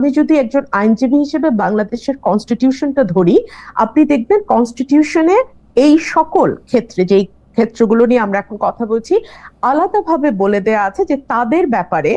আমি যদি একজন আইনজীবী হিসেবে বাংলাদেশের কনস্টিটিউশনটা ধরি, আপনি দেখবেন কনস্টিটিউশনে এই সকল ক্ষেত্রে, যেই ক্ষেত্রগুলো নিয়ে আমরা এখন কথা বলছি, আলাদাভাবে বলে দেয়া আছে যে তাদের ব্যাপারে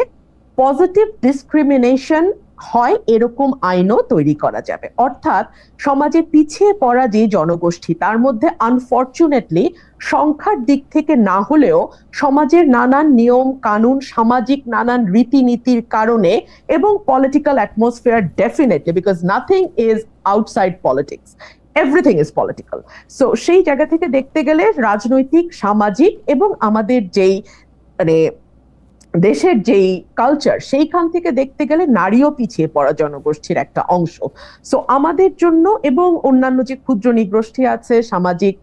পজিটিভ ডিসক্রিমিনেশন হয়, এরকম আইনও তৈরি করা যাবে। অর্থাৎ সমাজে পিছিয়ে পড়া যে জনগোষ্ঠী, তার মধ্যে আনফর্চুনেটলি সংখ্যার দিক থেকে না হলেও সমাজের নানান নিয়ম, কানুন, সামাজিক নানান রীতিনীতির কারণে এবং political atmosphere definitely because nothing is outside politics everything is political so সেই জায়গা থেকে দেখতে গেলে রাজনৈতিক, সামাজিক এবং আমাদের যেই মানে দেশের যেই কালচার সেইখান থেকে দেখতে গেলে নারীও পিছিয়ে পড়া জনগোষ্ঠীর একটা অংশ। সো আমাদের জন্য এবং অন্যান্য যে ক্ষুদ্র নিগোষ্ঠী আছে সামাজিক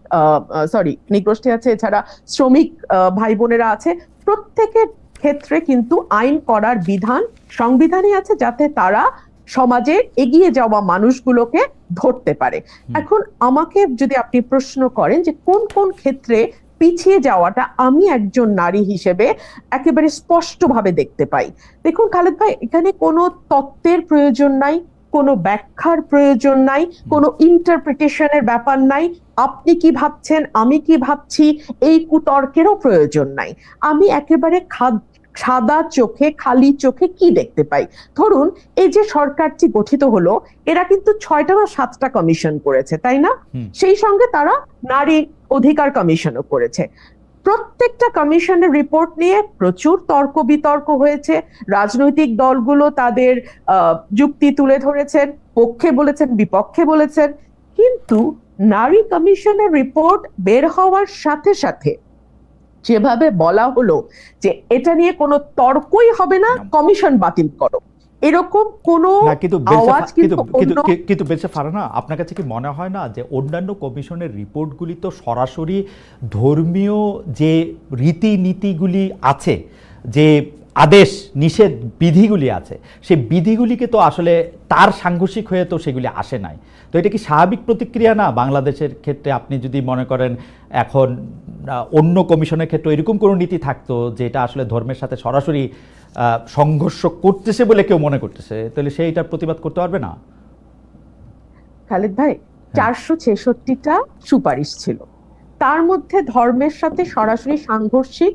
সরি নিগোষ্ঠী আছে এছাড়া শ্রমিক ভাই বোনেরা আছে প্রত্যেকের ক্ষেত্রে কিন্তু আইন করার বিধান সংবিধানে আছে যাতে তারা সমাজে এগিয়ে যাওয়া মানুষগুলোকে ধরতে পারে। এখন আমাকে যদি আপনি প্রশ্ন করেন যে কোন কোন ক্ষেত্রে পিছিয়ে যাওয়াটা আমি একজন নারী হিসেবে একেবারে স্পষ্টভাবে দেখতে পাই। দেখুন খালেদ ভাই এখানে কোনো তত্ত্বের প্রয়োজন নাই কোনো ব্যাখ্যার প্রয়োজন নাই কোনো ইন্টারপ্রিটেশনের ব্যাপার নাই। আপনি কি ভাবছেন আমি কি ভাবছি এই কুতর্কেরও প্রয়োজন নাই। আমি একেবারে সাদা চোখে খালি চোখে কি দেখতে পাই? ধরুন এই যে সরকারটি গঠিত হলো এরা কিন্তু ছয়টা বা সাতটা কমিশন করেছে তাই না? সেই সঙ্গে তারা নারী অধিকার কমিশনও করেছে। প্রত্যেকটা কমিশনের রিপোর্ট নিয়ে প্রচুর তর্ক বিতর্ক হয়েছে। রাজনৈতিক দলগুলো তাদের যুক্তি তুলে ধরেছেন পক্ষে বলেছেন বিপক্ষে বলেছেন। কিন্তু নারী কমিশনের রিপোর্ট বের হওয়ার সাথে সাথে যেভাবে বলা হলো যে এটা নিয়ে কোনো তর্কই হবে না কমিশন বাতিল করো। এরকম কোন আওয়াজ কিন্তু কিন্তু বেলসা ফারানা আপনার কাছে কি মনে হয় না যে অন্যান্য কমিশনের রিপোর্টগুলি তো সরাসরি ধর্মীয় যে রীতিনীতিগুলি আছে যে আদেশ নিষেধ বিধিগুলি আছে। সেই বিধিগুলিকে তো আসলে তার সাংঘর্ষিক হয়ে তো সেগুলি আসে নাই। তো এটা কি স্বাভাবিক প্রতিক্রিয়া? না বাংলাদেশের ক্ষেত্রে আপনি যদি মনে করেন এখন অন্য কমিশনের ক্ষেত্রে এরকম কোনো নীতি থাকতো যেটা আসলে ধর্মের সাথে সরাসরি সংঘর্ষ করতেছে বলে কেউ মনে করতেছে তাহলে সেইটার প্রতিবাদ করতে পারবে না? খালিদ ভাই হ্যাঁ। চারশো ছেষট্টিটা সুপারিশ ছিল। তার মধ্যে ধর্মের সাথে সরাসরি সাংঘর্ষিক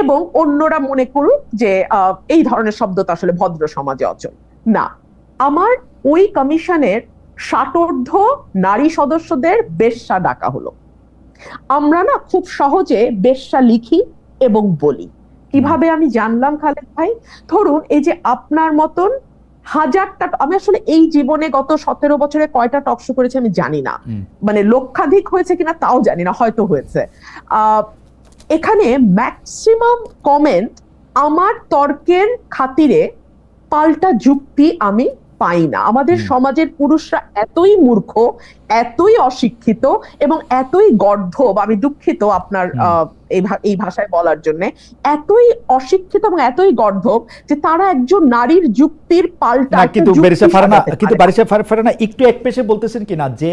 এবং অন্যরা মনে করুক যে এই ধরনের শব্দ তো আসলে ভদ্র সমাজে অচল। না আমার ওই কমিশনের ষাটোর্ধ নারী সদস্যদের বেশ্যা ডাকা হলো। আমরা না খুব সহজে বেশ্যা লিখি এবং বলি। কীভাবে আমি জানলাম খালেদ ভাই? ধরুন এই যে আপনার মতন হাজারটা আমি আসলে এই জীবনে গত সতেরো বছরে কয়টা টকশো করেছে আমি জানি না। মানে লক্ষাধিক হয়েছে কিনা তাও জানি না হয়তো হয়েছে। এখানে ম্যাক্সিমাম কমেন্ট আমার তর্কের খাতিরে পাল্টা যুক্তি আমি পাই না। আমাদের সমাজের পুরুষরা এতই মূর্খ এতই অশিক্ষিত এবং এতই গর্ধব আমি দুঃখিত আপনার এই ভাষায় বলার জন্য এতই অশিক্ষিত এবং এতই গর্ধব যে তারা একজন নারীর যুক্তির পাল্টা কিন্তু কিন্তু বারিশা একটু এক পেশে বলতেছেন কিনা যে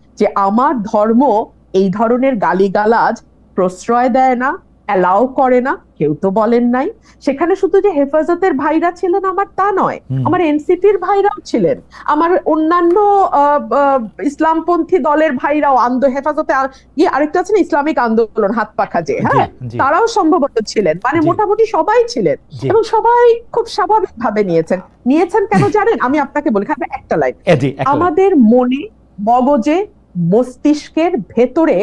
যে আমার ধর্ম এই ধরনের গালিগালাজ প্রশ্রয় দেয় না অ্যালাউ করে না কেউ তো বলেন নাই। সেখানে শুধু যে হেফাজতের ভাইরা ছিলেন আমার তা নয় আমার এনসিপির ভাইরাও ছিলেন আমার অন্যান্য ইসলামপন্থী দলের ভাইরাও আন্দো হেফাজতে ইয়ে আরেকটা আছে না ইসলামিক আন্দোলন হাত পাখা যে হ্যাঁ? তারাও সম্ভবত ছিলেন মানে মোটামুটি সবাই ছিলেন এবং সবাই খুব স্বাভাবিক ভাবে নিয়েছেন। নিয়েছেন কেন জানেন? আমি আপনাকে বলি খাবে একটা লাইন একটা লাইন। আমাদের মনে মগজে মস্তিষ্কের ভেতরে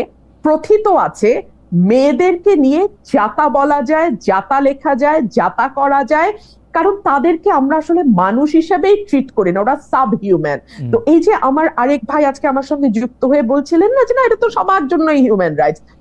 প্রথিত আছে মেয়েদেরকে নিয়ে যাতা বলা যায় যাতা লেখা যায় যাতা করা যায়। কারণ তাদেরকে আমরা আসলে মানুষ হিসেবেই ট্রিট করি না ওরা সাব হিউম্যান তো এই যে আমার আরেক ভাই আজকে আমার সঙ্গে যুক্ত হয়ে বলছিলেন না যে না এটা তো সবার জন্যই হিউম্যান রাইটস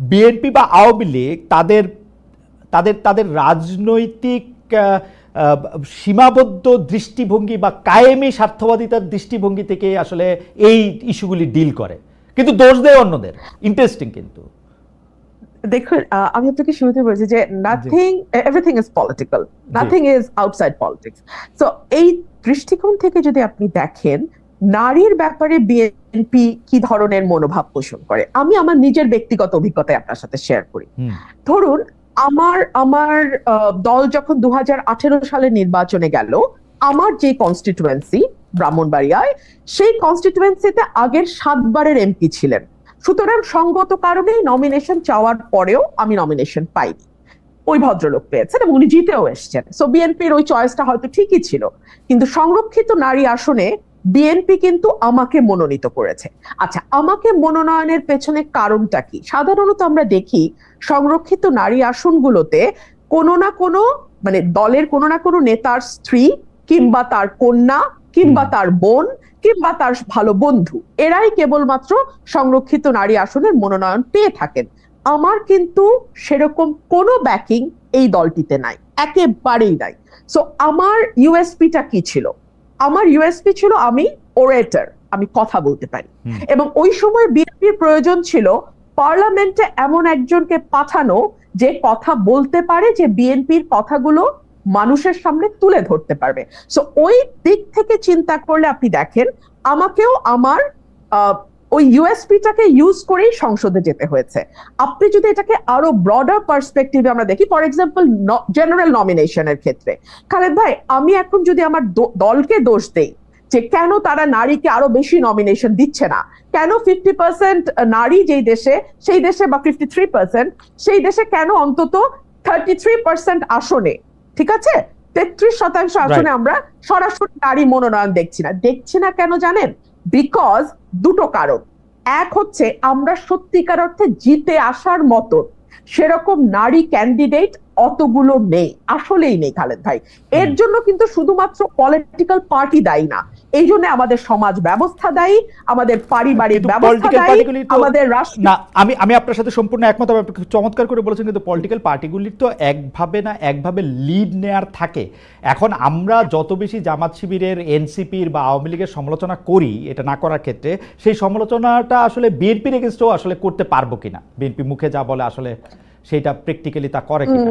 বিএনপি বা আওয়ামী লীগ তাদের তাদের তাদের রাজনৈতিক সীমাবদ্ধ দৃষ্টিভঙ্গি বা কায়েমি স্বার্থবাদিতার দৃষ্টিভঙ্গি থেকে আসলে এই ইস্যুগুলি ডিল করে। কিন্তু দোষ দেয় অন্যদের। ইন্টারেস্টিং কিন্তু। দেখুন আমি আপনাকে শুরুতে বলেছি যে nothing everything is political nothing is outside politics so এই দৃষ্টিকোণ থেকে যদি আপনি দেখেন নারীর ব্যাপারে বিএনপি কি ধরনের মনোভাব পোষণ করে? আমি আমার নিজের ব্যক্তিগত অভিজ্ঞতায় আপনার সাথে শেয়ার করি। ধরুন আমার আমার দল যখন দু সালে নির্বাচনে গেল আমার যে কনস্টিটুয়েন্সি ব্রাহ্মণবাড়িয়ায় সেই কনস্টিটুয়েন্সিতে আগের সাতবারের এমপি ছিলেন। সুতরাং সঙ্গত কারণেই নমিনেশন চাওয়ার পরেও আমি নমিনেশন পাইনি। ওই ভদ্রলোক পেয়েছেন এবং উনি জিতেও এসছেন। সো বিএনপির ওই চয়েসটা হয়তো ঠিকই ছিল। কিন্তু সংরক্ষিত নারী আসনে বিএনপি কিন্তু আমাকে মনোনীত করেছে। আচ্ছা আমাকে মনোনয়নের পেছনে কারণটা কি? সাধারণত আমরা দেখি সংরক্ষিত নারী আসনগুলোতে কোনো না কোনো মানে দলের কোনো না কোনো নেতার স্ত্রী কিংবা তার কন্যা কিংবা তার বোন কিংবা তার ভালো বন্ধু এরাই কেবলমাত্র সংরক্ষিত নারী আসনের মনোনয়ন পেয়ে থাকেন। আমার কিন্তু সেরকম কোনো ব্যাকিং এই দলটিতে নাই একেবারেই নাই। সো আমার ইউএসপিটা কি ছিল? আমার ইউএসপি ছিল আমি ওরেটার আমি কথা বলতে পারি। এবং ওই সময় বিএনপির প্রয়োজন ছিল পার্লামেন্টে এমন একজনকে পাঠানো যে কথা বলতে পারে যে বিএনপির কথাগুলো মানুষের সামনে তুলে ধরতে পারবে। সো ওই দিক থেকে চিন্তা করলে আপনি দেখেন আমাকেও আমার আহ, ওই ইউএসপিটাকে ইউজ করেই সংসদে যেতে হয়েছে। আপনি যদি এটাকে আরও ব্রডার পার্সপেক্টিভে আমরা দেখি ফর এক্সাম্পল জেনারেল নমিনেশনের ক্ষেত্রে। খালেদ ভাই আমি এখন যদি আমার দলকে দোষ দেই যে কেন তারা নারীকে আরও বেশি নমিনেশন দিচ্ছে না? কেন ফিফটি পার্সেন্ট নারী যেই দেশে সেই দেশে বা ফিফটি থ্রি পার্সেন্ট সেই দেশে কেন অন্তত থার্টি থ্রি পার্সেন্ট আসনে? ঠিক আছে? তেত্রিশ শতাংশ আসনে আমরা সরাসরি নারী মনোনয়ন দেখছি না। দেখছি না কেন জানেন? বিকজ দুটো কারণ। এক হচ্ছে আমরা সত্যিকার অর্থে জিতে আসার মতো। সেরকম নারী ক্যান্ডিডেট অতগুলো নেই আসলেই নেই খালেদ ভাই। এর জন্য কিন্তু শুধুমাত্র পলিটিক্যাল পার্টি দায়ী না। এই জন্য আমাদের সমাজ ব্যবস্থা দায়ী আমাদের পারিবারিক ব্যবস্থা দায়ী আমাদের রাষ্ট্র না আমি আমি আপনার সাথে সম্পূর্ণ একমত আমি চমৎকার করে বলেছেন কিন্তু পলিটিক্যাল পার্টিগুলির তো একভাবে না একভাবে লিড নেয়ার থাকে। এখন আমরা যত বেশি জামাত শিবিরের এনসিপির বা আওয়ামী লীগের সমালোচনা করি এটা না করার ক্ষেত্রে সেই সমালোচনাটা আসলে বিএনপির এগেনস্টও আসলে করতে পারব কিনা? বিএনপি মুখে যা বলে আসলে সেটা প্র্যাকটিক্যালি তা করে কিনা?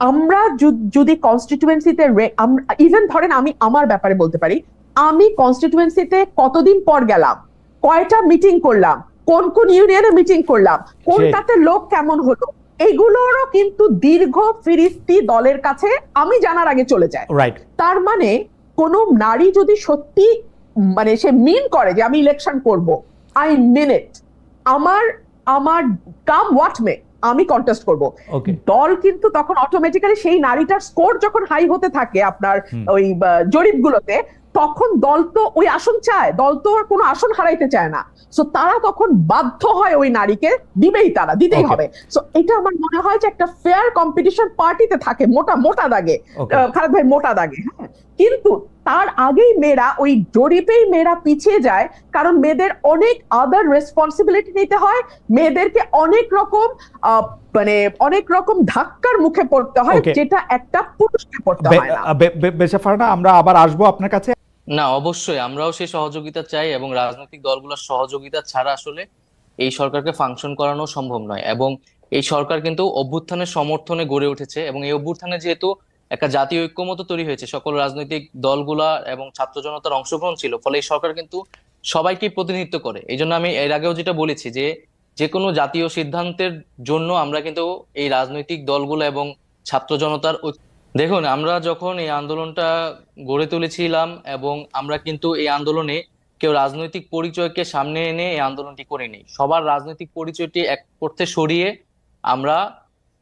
আমরা যদি কনস্টিটিউয়েন্সিতে ইভেন ধরেন আমি আমার ব্যাপারে বলতে পারি আমি কনস্টিটিউয়েন্সিতে কতদিন পর গেলাম? কয়টা মিটিং করলাম? কোন কোন ইউনিয়নে মিটিং করলাম? কোনটাতে লোক কেমন হলো? এগুলোরও কিন্তু দীর্ঘ ফিরিস্তি দলের কাছে আমি জানার আগে চলে যায়। রাইট তার মানে কোন নারী যদি সত্যি মানে সে মিন করে যে আমি ইলেকশন করব আই মিন ইট আমার আমার কাম হোয়াট মে আমি কন্টেস্ট করব। দল কিন্তু তখন অটোমেটিক্যালি সেই নারীটার স্কোর যখন হাই হতে থাকে আপনার। ওই জরিপগুলোতে তখন দল তো ওই আসন চায় দল তো কোনো আসন হারাইতে চায় না। সো তারা তখন বাধ্য হয় ওই নারীকে দিবেই তারা দিতেই হবে। সো এটা আমার মনে হয় যে একটা ফেয়ার কম্পিটিশন পার্টিতে থাকে মোটা মোটা দাগে। আহ, ভাই মোটা দাগে হ্যাঁ। কিন্তু তার আগেই মেয়েরা ওই জরিপেই মেয়েরা পিছিয়ে যায় কারণ মেয়েদের অনেক আদার রেসপন্সিবিলিটি নিতে হয় মেয়েদেরকে অনেক রকম আহ, মানে অনেক রকম ধাক্কার মুখে পড়তে হয় যেটা একটা পুরুষকে পড়তে হয় না। বেশা আমরা আবার আসব আপনার কাছে? না অবশ্যই আমরাও সেই সহযোগিতা চাই এবং রাজনৈতিক দলগুলোর সহযোগিতা ছাড়া আসলে এই সরকারকে ফাংশন করানো সম্ভব নয়। এবং এই সরকার কিন্তু অভ্যুত্থানের সমর্থনে গড়ে উঠেছে এবং এই অভ্যুত্থানে যেহেতু একটা জাতীয় ঐক্যমত তৈরি হয়েছে। সকল রাজনৈতিক দলগুলা এবং ছাত্র জনতার অংশগ্রহণ ছিল। ফলে এই সরকার কিন্তু সবাইকে প্রতিনিধিত্ব করে। এই জন্য আমি এর আগেও যেটা বলেছি যে যে কোনো জাতীয় সিদ্ধান্তের জন্য আমরা কিন্তু এই রাজনৈতিক দলগুলো এবং ছাত্র জনতার দেখুন, আমরা যখন এই আন্দোলনটা গড়ে তুলেছিলাম এবং আমরা কিন্তু এই আন্দোলনে কেউ রাজনৈতিক পরিচয়কে সামনে এনে এই আন্দোলনটি করিনি। সবার রাজনৈতিক পরিচয়টি এক করতে সরিয়ে আমরা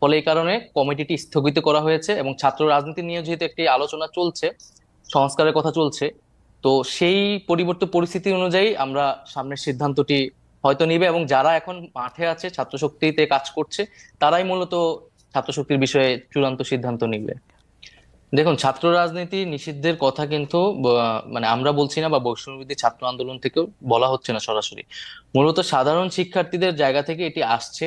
ফলে এই কারণে কমিটিটি স্থগিত করা হয়েছে এবং ছাত্র রাজনীতি নিয়ে যেহেতু একটি আলোচনা চলছে, সংস্কারের কথা চলছে, তো সেই পরিবর্তিত পরিস্থিতি অনুযায়ী আমরা সামনের সিদ্ধান্তটি হয়তো নিবে এবং যারা এখন মাঠে আছে ছাত্র শক্তিতে কাজ করছে, তারাই মূলত ছাত্র শক্তির বিষয়ে চূড়ান্ত সিদ্ধান্ত নিবে। দেখুন, ছাত্র রাজনীতি নিষিদ্ধের কথা কিন্তু মানে আমরা বলছি না বা বৈষম্যবিরোধী ছাত্র আন্দোলন থেকেও বলা হচ্ছে না সরাসরি। মূলত সাধারণ শিক্ষার্থীদের জায়গা থেকে এটি আসছে।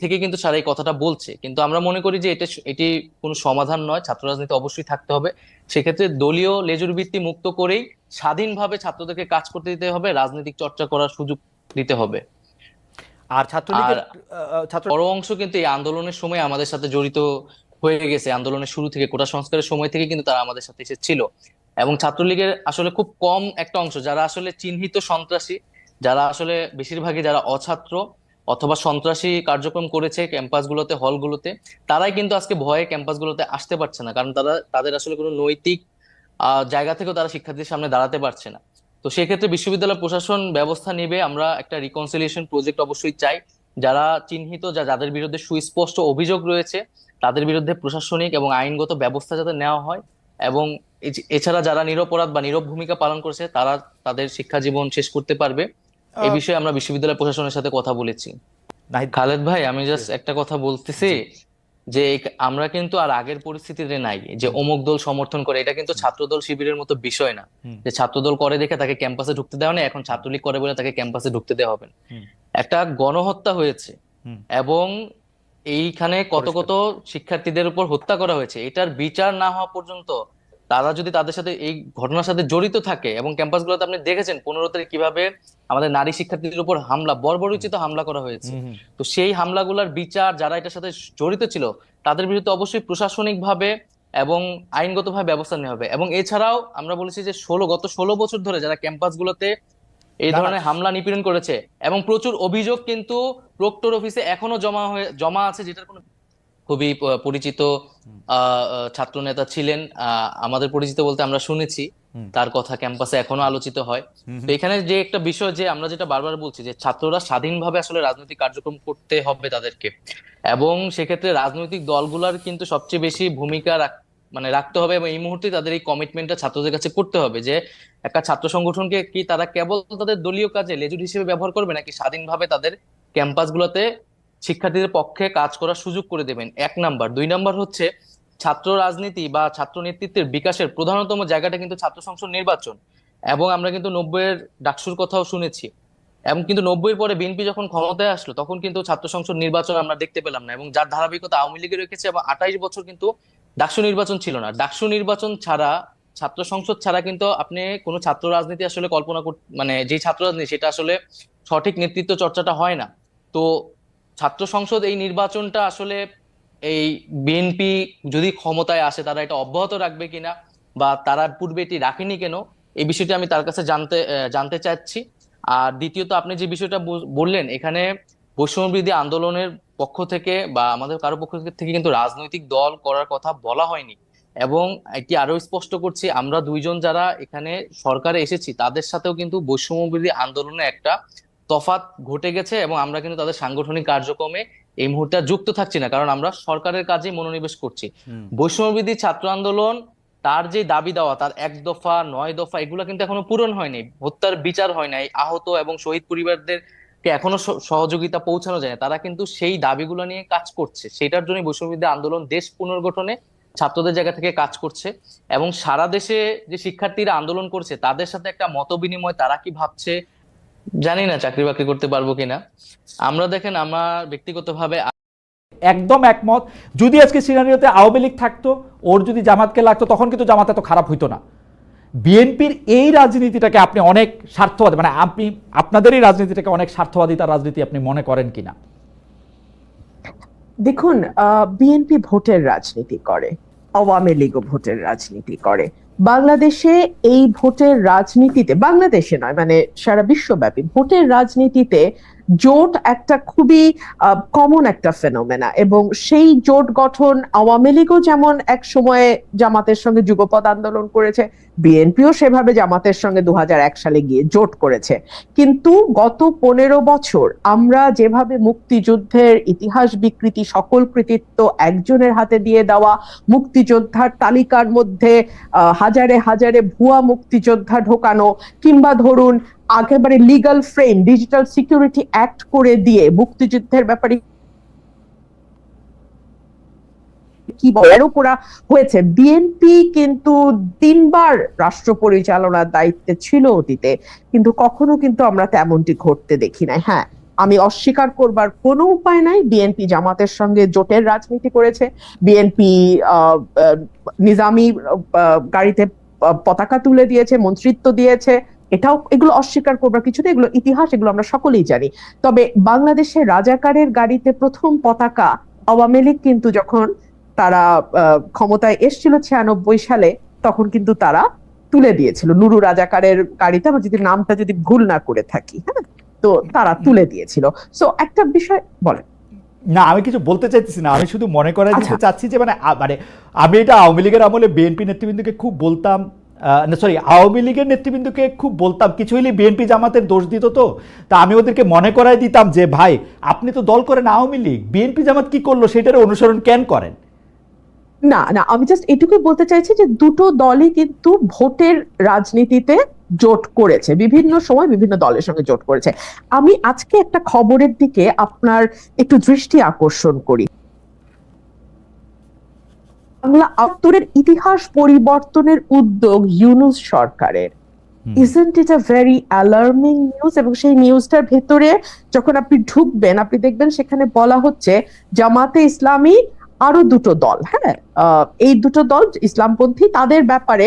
থেকে কিন্তু সারা এই কথাটা বলছে। কিন্তু আমরা মনে করি যে এটা এটি কোনো সমাধান নয় ছাত্র রাজনীতি অবশ্যই থাকতে হবে। সেক্ষেত্রে দলীয় লেজুর ভিত্তি মুক্ত করেই স্বাধীনভাবে ছাত্রদেরকে কাজ করতে দিতে হবে রাজনৈতিক চর্চা করার সুযোগ দিতে হবে। আর ছাত্রলীগের ছাত্র বড় অংশ কিন্তু এই আন্দোলনের সময় আমাদের সাথে জড়িত হয়ে গেছে। আন্দোলনের শুরু থেকে কোটা সংস্কারের সময় থেকে কিন্তু তারা আমাদের সাথে এসেছিল। এবং ছাত্রলীগের আসলে খুব কম একটা অংশ যারা আসলে চিহ্নিত সন্ত্রাসী যারা আসলে বেশিরভাগই যারা অছাত্র অথবা সন্ত্রাসী কার্যক্রম করেছে ক্যাম্পাসগুলোতে, হলগুলোতে, তারাই কিন্তু আজকে ভয়ে ক্যাম্পাসগুলোতে আসতে পারছে না। কারণ তারা, তাদের আসলে কোনো নৈতিক জায়গা থেকেও তারা শিক্ষার্থীদের সামনে দাঁড়াতে পারছে না। তো সেক্ষেত্রে বিশ্ববিদ্যালয় প্রশাসন ব্যবস্থা নেবে। আমরা একটা রিকনসিলিয়েশন প্রজেক্ট অবশ্যই চাই। যারা চিহ্নিত, যা, যাদের বিরুদ্ধে সুস্পষ্ট অভিযোগ রয়েছে, তাদের বিরুদ্ধে প্রশাসনিক এবং আইনগত ব্যবস্থা যাতে নেওয়া হয় এবং এছাড়া যারা নিরপরাধ বা নীরব ভূমিকা পালন করেছে, তারা তাদের শিক্ষা জীবন শেষ করতে পারবে। এই বিষয়ে আমরা বিশ্ববিদ্যালয় প্রশাসনের সাথে কথা বলেছি। খালেদ ভাই আমি জাস্ট একটা কথা বলতেছি যে আমরা কিন্তু আর আগের পরিস্থিতিতে নাই যে অমুক দল সমর্থন করে। এটা কিন্তু ছাত্রদল শিবিরের মতো বিষয় না। যে ছাত্রদল করে দেখে তাকে ক্যাম্পাসে ঢুকতে দেওয়া না এখন ছাত্রলীগ করে বলে তাকে ক্যাম্পাসে ঢুকতে দেওয়া হবে একটা গণহত্যা হয়েছে এবং এইখানে কত কত শিক্ষার্থীদের উপর হত্যা করা হয়েছে। এটার বিচার না হওয়া পর্যন্ত তারা যদি তাদের সাথে এই ঘটনার সাথে জড়িত থাকে এবং ক্যাম্পাসগুলোতে আপনি দেখেছেন পনেরো তারিখ কীভাবে আমাদের নারী শিক্ষার্থীদের উপর হামলা বর্বরোচিত হামলা করা হয়েছে। তো সেই হামলাগুলোর বিচার যারা এটার সাথে জড়িত ছিল তাদের বিরুদ্ধে অবশ্যই প্রশাসনিকভাবে এবং আইনগতভাবে ব্যবস্থা নেওয়া হবে এবং এছাড়াও আমরা বলেছি যে ষোলো গত ষোলো বছর ধরে যারা ক্যাম্পাসগুলোতে এই না, না। ধরনের হামলা নিপীড়ন করেছে এবং প্রচুর অভিযোগ কিন্তু প্রক্টর অফিসে এখনও জমা হয়ে জমা আছে যেটার কোনো খুবই পরিচিত ছাত্র নেতা ছিলেন। আহ, আমাদের পরিচিত বলতে আমরা শুনেছি। তার কথা ক্যাম্পাসে এখনও আলোচিত হয়। তো এখানে যে একটা বিষয় যে আমরা যেটা বারবার বলছি যে ছাত্ররা স্বাধীনভাবে আসলে রাজনৈতিক কার্যক্রম করতে হবে তাদেরকে। এবং সেক্ষেত্রে রাজনৈতিক দলগুলোর কিন্তু সবচেয়ে বেশি ভূমিকা মানে রাখতে হবে এবং এই মুহূর্তে তাদের এই কমিটমেন্টটা ছাত্রদের কাছে করতে হবে যে একটা ছাত্র সংগঠনকে কি তারা কেবল তাদের দলীয় কাজে লেজুর হিসেবে ব্যবহার করবে নাকি স্বাধীনভাবে তাদের ক্যাম্পাসগুলোতে শিক্ষার্থীদের পক্ষে কাজ করার সুযোগ করে দেবেন। এক নাম্বার। দুই নাম্বার হচ্ছে, ছাত্র রাজনীতি বা ছাত্র নেতৃত্বের বিকাশের প্রধানতম জায়গাটা কিন্তু ছাত্র সংসদ নির্বাচন। এবং আমরা কিন্তু নব্বইয়ের ডাকসুর কথাও শুনেছি। এবং কিন্তু নব্বইয়ের পরে বিএনপি যখন ক্ষমতায় আসলো, তখন কিন্তু ছাত্র সংসদ নির্বাচন আমরা দেখতে পেলাম না। এবং যার ধারাবাহিকতা আওয়ামী লীগে রেখেছে এবং আঠাইশ বছর কিন্তু ডাকসু নির্বাচন ছিল না। ডাকসু নির্বাচন ছাড়া, ছাত্র সংসদ ছাড়া কিন্তু আপনি কোনো ছাত্র রাজনীতি আসলে কল্পনা মানে যে ছাত্র রাজনীতি, সেটা আসলে সঠিক নেতৃত্ব চর্চাটা হয় না। তো ছাত্র সংসদ এই নির্বাচনটা আসলে এই বিএনপি যদি ক্ষমতায় আসে, তারা এটা অব্যাহত রাখবে কিনা বা তারা পূর্বে এটি রাখেনি কেন, এই বিষয়টি আমি তার কাছে জানতে জানতে চাচ্ছি। আর দ্বিতীয়ত, আপনি যে বিষয়টা বল- বললেন, এখানে বৈষম্যবিরোধী আন্দোলনের পক্ষ থেকে বা আমাদের কারও পক্ষ থেকে কিন্তু রাজনৈতিক দল করার কথা বলা হয়নি। এবং এটি আরও স্পষ্ট করছি, আমরা দুইজন যারা এখানে সরকারে এসেছি, তাদের সাথেও কিন্তু বৈষম্যবিরোধী আন্দোলনে একটা তফাৎ ঘটে গেছে এবং আমরা কিন্তু তাদের সাংগঠনিক কার্যক্রমে এই মুহূর্তে যুক্ত থাকছি না কারণ আমরা সরকারের কাজে মনোনিবেশ করছি। বৈষম্যবিধি ছাত্র আন্দোলন তার যে দাবি দেওয়া তার এক দফা নয় দফা এগুলো কিন্তু এখনও পূরণ হয়নি হত্যার বিচার হয় নাই আহত এবং শহীদ পরিবারদেরকে এখনও সহযোগিতা পৌঁছানো যায় না। তারা কিন্তু সেই দাবিগুলো নিয়ে কাজ করছে সেটার জন্য বৈষম্যবিধি আন্দোলন দেশ পুনর্গঠনে ছাত্রদের জায়গা থেকে কাজ করছে এবং সারা দেশে যে শিক্ষার্থীরা আন্দোলন করছে তাদের সাথে একটা মত বিনিময় তারা কি ভাবছে জানি না চাকরি বাকরি করতে পারব কিনা। আমরা দেখেন আমার ব্যক্তিগতভাবে একদম একমত। যদি আজকে সিনারিওতে আওয়ামী লীগ থাকতো ওর যদি জামাতকে লাগতো তখন কিন্তু জামাত এত খারাপ হইতো না। বিএনপির এই রাজনীতিটাকে আপনি অনেক স্বার্থবাদী মানে আপনি আপনাদের এই রাজনীতিটাকে অনেক স্বার্থবাদী স্বার্থবাদিতার রাজনীতি আপনি মনে করেন কিনা? দেখুন বিএনপি ভোটের রাজনীতি করে। আওয়ামী লীগ ভোটের রাজনীতি করে। বাংলাদেশে এই ভোটের রাজনীতিতে, বাংলাদেশে নয় মানে সারা বিশ্বব্যাপী ভোটের রাজনীতিতে জোট একটা খুবই কমন একটা ফেনোমেনা এবং সেই জোট গঠন আওয়ামী লীগও যেমন এক সময়ে জামাতের সঙ্গে যুগপৎ আন্দোলন করেছে, বিএনপিও সেভাবে জামাতের সঙ্গে দুহাজার এক সালে গিয়ে জোট করেছে। কিন্তু গত পনেরো বছর আমরা যেভাবে মুক্তিযুদ্ধের ইতিহাস বিকৃতি, সকল কৃতিত্ব একজনের হাতে দিয়ে দেওয়া, মুক্তিযোদ্ধার তালিকার মধ্যে হাজারে হাজারে ভুয়া মুক্তিযোদ্ধা ঢোকানো কিংবা ধরুন একেবারে legal frame digital security act করে দিয়ে মুক্তিযুদ্ধের ব্যাপারে কি বলারও করা হয়েছে। বিএনপি কিন্তু তিনবার রাষ্ট্র পরিচালনার দায়িত্বে ছিল অতীতে, কিন্তু কখনো কিন্তু আমরা তেমনটি ঘটতে দেখি নাই। হ্যাঁ আমি অস্বীকার করবার কোনো উপায় নাই। বিএনপি জামাতের সঙ্গে জোটের রাজনীতি করেছে। বিএনপি নিজামি গাড়িতে পতাকা তুলে দিয়েছে, মন্ত্রিত্ব দিয়েছে। এটাও এগুলো অস্বীকার করবার কিছু নেই এগুলো ইতিহাস এগুলো আমরা সকলেই জানি। তবে বাংলাদেশের রাজাকারের গাড়িতে প্রথম পতাকা আওয়ামী লীগ কিন্তু যখন তারা ক্ষমতায় এসেছিল ছিয়ানব্বই সালে তখন কিন্তু তারা তুলে দিয়েছিল। নুরু রাজাকারের গাড়িতে আমার যদি নামটা যদি ভুল না করে থাকি হ্যাঁ? তো তারা তুলে দিয়েছিল। সো একটা বিষয় বলেন। না আমি কিছু বলতে চাইতেছি না। আমি শুধু মনে দিতে আচ্ছা। চাচ্ছি যে মানে মানে আমি এটা আওয়ামী লীগের আমলে বিএনপি নেতৃবৃন্দকে খুব বলতাম। না সরি আওয়ামী লীগের নেতৃবৃন্দকে খুব বলতাম, কিছু হলে বিএনপি জামাতের দোষ দিত তো। তা আমি ওদেরকে মনে করাই দিতাম যে, ভাই, আপনি তো দল করেন আওয়ামী লীগ, বিএনপি জামাত কি করল সেটার অনুসরণ কেন করেন? না না, আমি জাস্ট এটুকুই বলতে চাইছি যে, দুটো দলই কিন্তু ভোটের রাজনীতিতে জোট করেছে, বিভিন্ন সময় বিভিন্ন দলের সঙ্গে জোট করেছে। আমি আজকে একটা খবরের দিকে আপনার একটু দৃষ্টি আকর্ষণ করি। বাংলা আত্মরের ইতিহাস পরিবর্তনের উদ্যোগ ইউনুস সরকারের। Isn't it a very alarming news এবং সেই নিউজটার ভেতরে যখন আপনি ঢুকবেন আপনি দেখবেন সেখানে বলা হচ্ছে জামাতে ইসলামী আরও দুটো দল হ্যাঁ? আহ, এই দুটো দল ইসলামপন্থী তাদের ব্যাপারে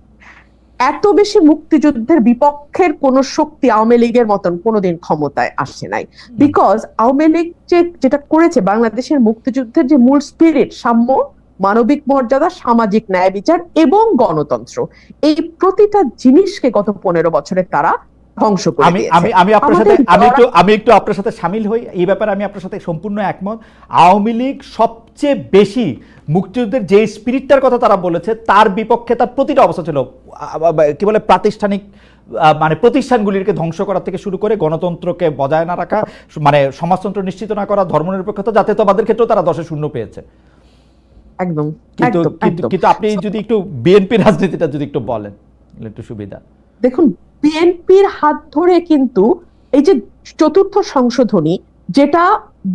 এত বেশি মুক্তিযুদ্ধের বিপক্ষের কোন শক্তি আওয়ামী লীগের মতন কোনোদিন ক্ষমতায় আসে নাই। বিকজ আওয়ামী লীগ যে যেটা করেছে বাংলাদেশের মুক্তিযুদ্ধের যে মূল স্পিরিট সাম্য মানবিক মর্যাদা সামাজিক ন্যায় বিচার এবং গণতন্ত্র এই প্রতিটা জিনিসকে গত পনেরো বছরে তারা ধ্বংস করে আমি আমি আমি আপনার সাথে আমি একটু আমি একটু আপনার সাথে সামিল হই। এই ব্যাপারে আমি আপনার সাথে সম্পূর্ণ একমত। আওয়ামী লীগ সবচেয়ে বেশি মুক্তিযুদ্ধের যে স্পিরিটটার কথা তারা বলেছে তার বিপক্ষে তার প্রতিটা অবস্থা ছিল কি বলে প্রাতিষ্ঠানিক মানে প্রতিষ্ঠানগুলিকে ধ্বংস করা থেকে শুরু করে গণতন্ত্রকে বজায় না রাখা মানে সমাজতন্ত্র নিশ্চিত না করা ধর্মনিরপেক্ষতা জাতীয়তাবাদের ক্ষেত্রেও তারা দশে শূন্য পেয়েছে। একদম কিন্তু কিন্তু আপনি যদি একটু বিএনপি রাজনীতিটা যদি একটু বলেন একটু সুবিধা। দেখুন বিএনপির হাত ধরে কিন্তু এই যে চতুর্থ সংশোধনী যেটা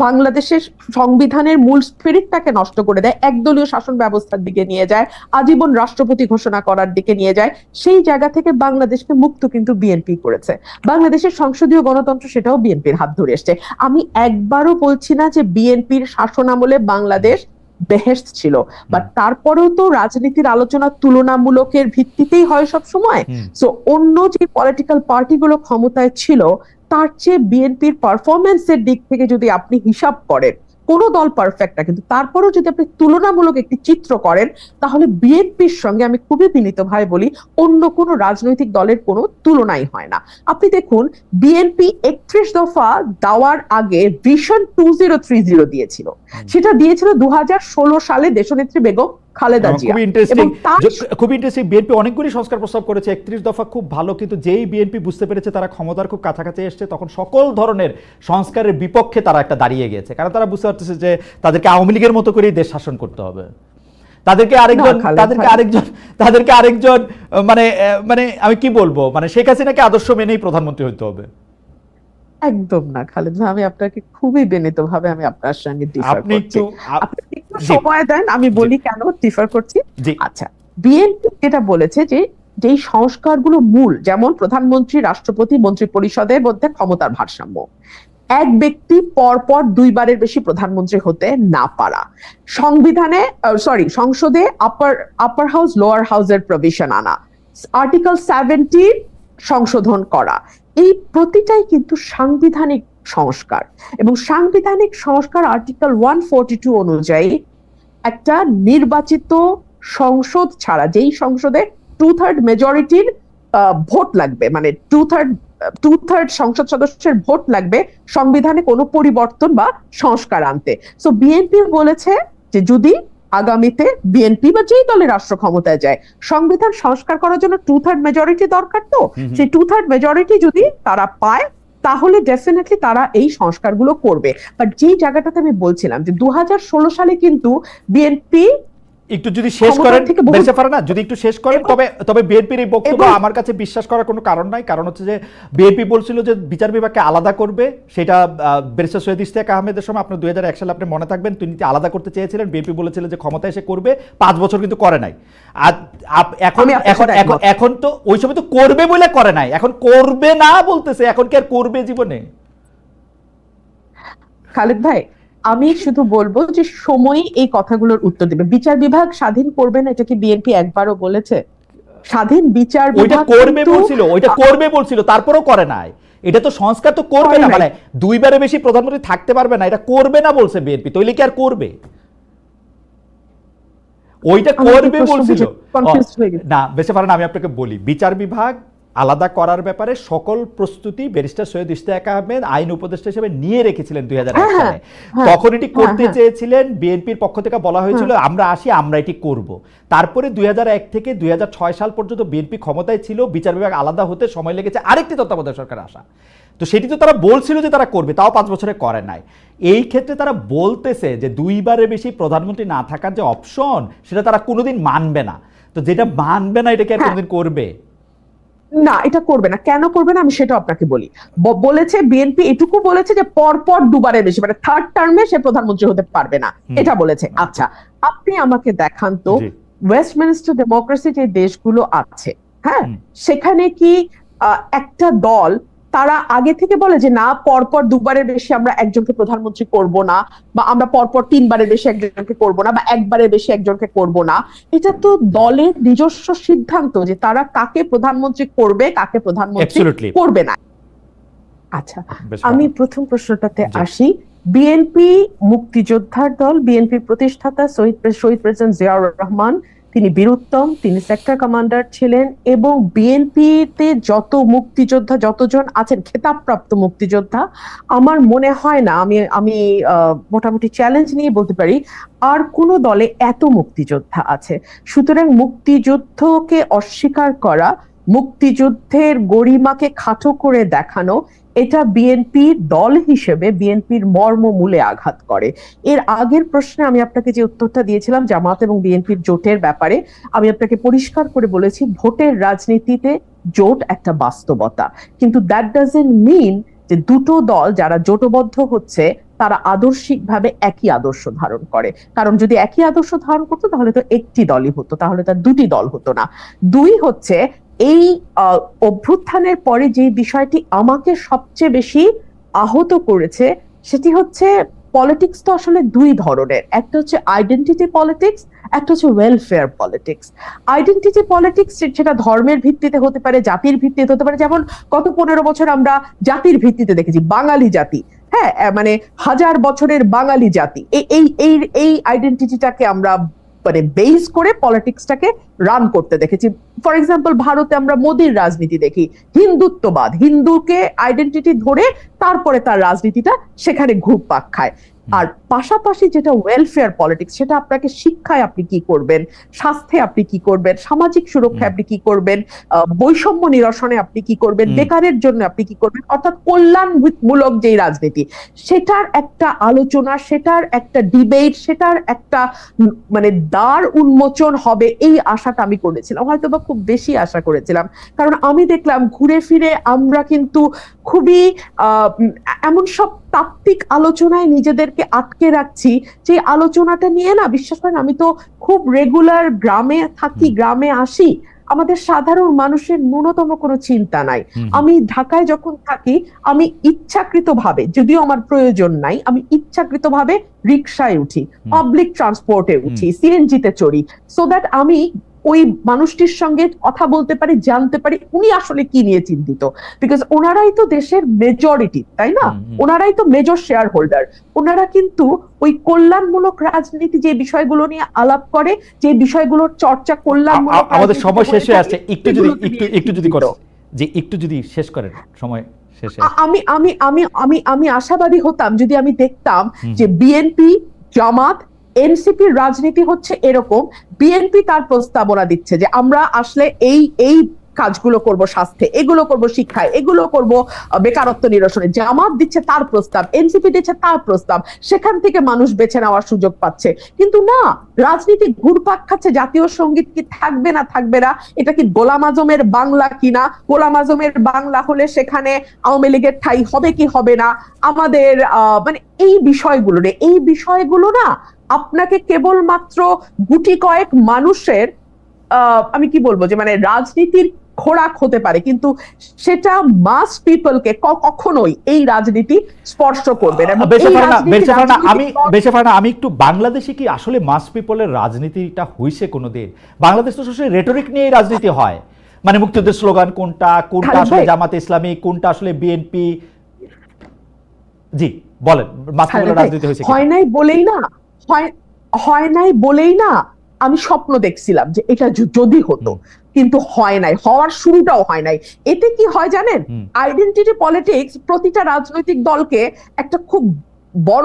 বাংলাদেশের সংবিধানের মূল স্পিরিটটাকে নষ্ট করে দেয়, একদলীয় শাসন ব্যবস্থার দিকে নিয়ে যায়, আজীবন রাষ্ট্রপতি ঘোষণা করার দিকে নিয়ে যায়, সেই জায়গা থেকে বাংলাদেশকে মুক্ত কিন্তু বিএনপি করেছে। বাংলাদেশের সংসদীয় গণতন্ত্র সেটাও বিএনপির হাত ধরে এসছে। আমি একবারও বলছি না যে বিএনপির শাসন আমলে বাংলাদেশ বেহেস্ট ছিল। বাট তারপরেও তো রাজনীতির আলোচনা তুলনামূলকের ভিত্তিতেই হয় সব সময়। সো অন্য যে পলিটিক্যাল পার্টিগুলো ক্ষমতায় ছিল তার চেয়ে বিএনপির পারফরমেন্সের দিক থেকে যদি আপনি হিসাব করেন কোন দল পারফেক্ট না। কিন্তু তারপরেও যদি আপনি তুলনামূলক একটি চিত্র করেন তাহলে বিএনপির সঙ্গে আমি খুবই বিনীতভাবে বলি অন্য কোনো রাজনৈতিক দলের কোনো তুলনাই হয় না। আপনি দেখুন বিএনপি একত্রিশ দফা দেওয়ার আগে vision two zero three zero দিয়েছিল। সেটা দিয়েছিল দু হাজার ষোলো সালে দেশনেত্রী বেগম খালেদা জিয়া। খুবই ইন্টারেস্টিং বিএনপি অনেকগুলি সংস্কার প্রস্তাব করেছে একত্রিশ দফা খুব ভালো কিন্তু যেই বিএনপি বুঝতে পেরেছে তারা ক্ষমতার খুব কাছাকাছি এসছে তখন সকল ধরনের সংস্কারের বিপক্ষে তারা একটা দাঁড়িয়ে গেছে কারণ তারা বুঝতে পারতেছে যে তাদেরকে আওয়ামী লীগের মতো করেই দেশ শাসন করতে হবে। তাদেরকে আরেকজন তাদেরকে আরেকজন তাদেরকে আরেকজন মানে মানে আমি কি বলব? মানে শেখ হাসিনাকে আদর্শ মেনেই প্রধানমন্ত্রী হতে হবে। একদম না খালেদ। ভাই আমি আপনাকে খুবই বিনীত ভাবে আমি আপনার সঙ্গে ডিফার করছি। একটু আপনি একটু সময় দেন আমি বলি কেন ডিফার করছি? আচ্ছা বিএনপি যেটা বলেছে যে যেই সংস্কারগুলো মূল যেমন প্রধানমন্ত্রী রাষ্ট্রপতি মন্ত্রী পরিষদের মধ্যে ক্ষমতার ভারসাম্য এক ব্যক্তি পরপর দুইবারের বেশি প্রধানমন্ত্রী হতে না পারা। সংবিধানে সরি সংসদে আপার আপার হাউস লোয়ার হাউসের প্রভিশন আনা। আর্টিকেল সেভেন্টি সংশোধন করা। এই প্রতিটাই কিন্তু সাংবিধানিক সংস্কার। এবং সাংবিধানিক সংস্কার আর্টিকেল ওয়ান টু অনুযায়ী একটা নির্বাচিত সংসদ ছাড়া, যেই সংসদে টু থার্ড মেজরিটির ভোট লাগবে মানে টু থার্ড টু থার্ড সংসদ সদস্যের ভোট লাগবে সংবিধানে কোনো পরিবর্তন বা সংস্কার আনতে। সো বিএনপি বলেছে যে যদি আগামীতে বিএনপি বা যেই দলের রাষ্ট্র ক্ষমতায় যায় সংবিধান সংস্কার করার জন্য টু থার্ড মেজরিটি দরকার তো। সেই টু থার্ড মেজরিটি যদি তারা পায় তাহলে ডেফিনেটলি তারা এই সংস্কারগুলো করবে বাট যেই জায়গাটাতে আমি বলছিলাম যে দু হাজার ষোলো সালে কিন্তু বিএনপি একটু যদি শেষ করেন বেঁচে পারে না। যদি একটু শেষ করেন তবে তবে বিএনপির এই বক্তব্য আমার কাছে বিশ্বাস করার কোনো কারণ নাই। কারণ হচ্ছে যে বিএনপি বলছিল যে বিচার বিভাগকে আলাদা করবে। সেটা ব্যারিস্টার সৈয়দ ইশতিয়াক আহমেদের সময় আপনার দুই হাজার এক সালে আপনি মনে থাকবেন তিনি আলাদা করতে চেয়েছিলেন বিএনপি বলেছিল যে ক্ষমতা এসে করবে। পাঁচ বছর কিন্তু করে নাই। আর এখন এখন এখন এখন তো ওই সময় তো করবে বলে করে নাই। এখন করবে না বলতেছে এখন কি আর করবে জীবনে? খালেদ ভাই আমি শুধু বলব যে সময়ই এই কথাগুলোর উত্তর দেবে। বিচার বিভাগ স্বাধীন করবে না এটা কি বিএনপি একবারও বলেছে। স্বাধীন বিচার ওইটা করবে বলছিল ওইটা করবে বলছিল তারপরেও করে নাই। এটা তো সংস্কার তো করবে না। মানে দুইবারে বেশি প্রধানমন্ত্রী থাকতে পারবে না এটা করবে না বলছে বিএনপি তৈলে কি আর করবে? ওইটা করবে বলছিল। না বেশি পারেন আমি আপনাকে বলি বিচার বিভাগ আলাদা করার ব্যাপারে সকল প্রস্তুতি ব্যারিস্টার সৈয়দ ইশতিয়াক আহমেদ আইন উপদেষ্টা হিসেবে নিয়ে রেখেছিলেন দুই হ্যাঁ, সালে। হ্যাঁ, তখন এটি করতে হ্যাঁ, হ্যাঁ। চেয়েছিলেন বিএনপির পক্ষ থেকে বলা হয়েছিল আমরা আসি আমরা এটি করব। তারপরে দুই হাজার এক থেকে দুই হাজার ছয় সাল পর্যন্ত বিএনপি ক্ষমতায় ছিল বিচার বিভাগ আলাদা হতে সময় লেগেছে আরেকটি তত্ত্বাবধায়ক সরকার আসা। তো সেটি তো তারা বলছিল যে তারা করবে তাও পাঁচ বছরে করে নাই। এই ক্ষেত্রে তারা বলতেছে যে দুইবারের বেশি প্রধানমন্ত্রী না থাকার যে অপশন সেটা তারা কোনোদিন মানবে না। তো যেটা মানবে না এটাকে আর হ্যাঁ। কোনোদিন করবে? না এটা করবে না। কেন করবে না আমি সেটা আপনাকে বলি। বলেছে বিএনপি এটুকু বলেছে যে পর পর দুবারের বেশি মানে থার্ড টার্মে সে প্রধানমন্ত্রী হতে পারবে না। এটা বলেছে। আচ্ছা আপনি আমাকে দেখান তো। ওয়েস্টমিনিস্টার ডেমোক্রেসি যে দেশগুলো আছে হ্যাঁ? সেখানে কি আহ, একটা দল তারা আগে থেকে বলে যে না পরপর দুবারের বেশি আমরা একজনকে প্রধানমন্ত্রী করব না বা আমরা পরপর তিনবারের বেশি একজনকে করব না বা একবারের বেশি একজনকে করব না। এটা তো দলের নিজস্ব সিদ্ধান্ত যে তারা কাকে প্রধানমন্ত্রী করবে কাকে প্রধানমন্ত্রী করবে না। আচ্ছা আমি প্রথম প্রশ্নটাতে আসি। বিএনপি মুক্তিযোদ্ধার দল বিএনপির প্রতিষ্ঠাতা শহীদ শহীদ প্রেসিডেন্ট জিয়াউর রহমান তিনি বীরুত্তম, তিনি সেক্টর কমান্ডার ছিলেন এবং বিএনপিতে যত মুক্তিযোদ্ধা যতজন আছেন, খেতাবপ্রাপ্ত মুক্তিযোদ্ধা, আমার মনে হয় না, আমি আমি মোটামুটি চ্যালেঞ্জ নিয়ে বলতে পারি, আর কোন দলে এত মুক্তিযোদ্ধা আছে। সুতরাং মুক্তিযুদ্ধকে অস্বীকার করা, মুক্তিযুদ্ধের গরিমাকে খাটো করে দেখানো এটা বিএনপি দল হিসেবে বিএনপির মর্মমূলে আঘাত করে। এর আগের প্রশ্নে আমি আপনাকে যে উত্তরটা দিয়েছিলাম, জামাত এবং বিএনপির জোটের ব্যাপারে, আমি আপনাকে পরিষ্কার করে বলেছি, ভোটের রাজনীতিতে জোট একটা বাস্তবতা। কিন্তু দ্যাট ডাজেন্ট মিন যে দুটো দল যারা জোটবদ্ধ হচ্ছে, তারা আদর্শিকভাবে একই আদর্শ ধারণ করে। কারণ যদি একই আদর্শ ধারণ করতো, তাহলে তো একটি দলই হতো, তাহলে তার দুটি দল হতো না। দুই হচ্ছে এই অভ্যুত্থানের পরে যে বিষয়টি আমাকে সবচেয়ে বেশি আহত করেছে, সেটি হচ্ছে পলিটিক্স তো আসলে দুই ধরনের। একটা হচ্ছে আইডেন্টিটি পলিটিক্স একটা হচ্ছে ওয়েলফেয়ার পলিটিক্স আইডেন্টিটি পলিটিক্স সেটা ধর্মের ভিত্তিতে হতে পারে, জাতির ভিত্তিতে হতে পারে। যেমন গত পনেরো বছর আমরা জাতির ভিত্তিতে দেখেছি, বাঙালি জাতি। হ্যাঁ মানে হাজার বছরের বাঙালি জাতি। এই- এই এই আইডেন্টিটিটাকে আমরা মানে বেস করে পলিটিক্সটাকে রান করতে দেখেছি। ফর এক্সাম্পল ভারতে আমরা মোদির রাজনীতি দেখি। হিন্দুত্ববাদ, হিন্দুকে আইডেন্টিটি ধরে তারপরে তার রাজনীতিটা সেখানে ঘুরপাক খায়। আর পাশাপাশি যেটা ওয়েলফেয়ার পলিটিক্স সেটা আপনাকে শিক্ষায় আপনি কি করবেন? স্বাস্থ্যে আপনি কি করবেন? সামাজিক সুরক্ষায় আপনি কি করবেন? বৈষম্য নিরসনে আপনি কি করবেন? বেকারের জন্য আপনি কি করবেন? অর্থাৎ কল্যাণমূলক যেই রাজনীতি সেটার একটা আলোচনা সেটার একটা ডিবেট সেটার একটা মানে দ্বার উন্মোচন হবে এই আশাটা আমি করেছিলাম। হয়তো বা খুব বেশি আশা করেছিলাম। কারণ আমি দেখলাম ঘুরে ফিরে আমরা কিন্তু খুবই আহ, এমন সব তাত্ত্বিক আলোচনায় নিজেদেরকে আটকে রাখছি যে আলোচনাটা নিয়ে না বিশ্বাস করেন আমি তো খুব রেগুলার গ্রামে থাকি গ্রামে আসি আমাদের সাধারণ মানুষের ন্যূনতম কোনো চিন্তা নাই। আমি ঢাকায় যখন থাকি আমি ইচ্ছাকৃত ভাবে যদিও আমার প্রয়োজন নাই আমি ইচ্ছাকৃত ভাবে রিক্সায় উঠি পাবলিক ট্রান্সপোর্টে উঠি সিএনজিতে চড়ি সো দ্যাট আমি ওই মানুষটির সঙ্গে কথা বলতে পারি জানতে পারি উনি আসলে কি নিয়ে চিন্তিত। বিকজ ওনারাই তো দেশের মেজরিটি তাই না। ওনারাই তো মেজর শেয়ার হোল্ডার ওনারা কিন্তু ওই কল্যাণমূলক রাজনীতি যে বিষয়গুলো নিয়ে আলাপ করে যে বিষয়গুলোর চর্চা কল্যাণমূলক আমাদের সময় শেষ হয়ে আসছে। একটু যদি একটু একটু যদি করো যে একটু যদি শেষ করেন সময় শেষে আমি আমি আমি আমি আমি আশাবাদী হতাম যদি আমি দেখতাম যে বিএনপি জামাত এনসিপির রাজনীতি হচ্ছে এরকম, বিএনপি তার প্রস্তাবনা দিচ্ছে যে আমরা আসলে এই এই কাজগুলো করব স্বাস্থ্যে, এগুলো করব শিক্ষায়, এগুলো করব বেকারত্ব নিরসনে। জামাত দিচ্ছে তার প্রস্তাব, এনসিপি দিচ্ছে তার প্রস্তাব, সেখান থেকে মানুষ বেছে নেওয়ার সুযোগ পাচ্ছে। কিন্তু না, রাজনীতি ঘুরপাক খাচ্ছে, জাতীয় সংগীত কি থাকবে না থাকবে না, এটা কি গোলাম আজমের বাংলা কিনা? গোলাম আজমের বাংলা হলে সেখানে আওয়ামী লীগের ঠাই হবে কি হবে না? আমাদের মানে এই বিষয়গুলো এই বিষয়গুলো না আপনাকে কেবলমাত্র গুটি কয়েক মানুষের আমি কি বলব যে মানে রাজনীতির খোরাক হতে পারে কিন্তু সেটা মাস পিপলকে কখনোই এই রাজনীতি স্পর্শ করবে না। আমি বেশে পারে আমি একটু বাংলাদেশে কি আসলে মাস পিপলের রাজনীতিটা হইছে কোনোদিন? বাংলাদেশ তো সবসময় রেটরিক নিয়ে রাজনীতি হয়। মানে মুক্তিযুদ্ধের স্লোগান কোনটা কোনটা আসলে। জামাত ইসলামী কোনটা আসলে বিএনপি জি বলেন খালেদ ভাই, রাজনীতি হয়েছে হয় নাই বলেই না? হয় হয় নাই বলেই না আমি স্বপ্ন দেখছিলাম যে এটা যদি হতো। কিন্তু হয় নাই হওয়ার শুরুটাও হয় নাই। এতে কি হয় জানেন। আইডেন্টিটি পলিটিক্স প্রতিটা রাজনৈতিক দলকে একটা খুব বড়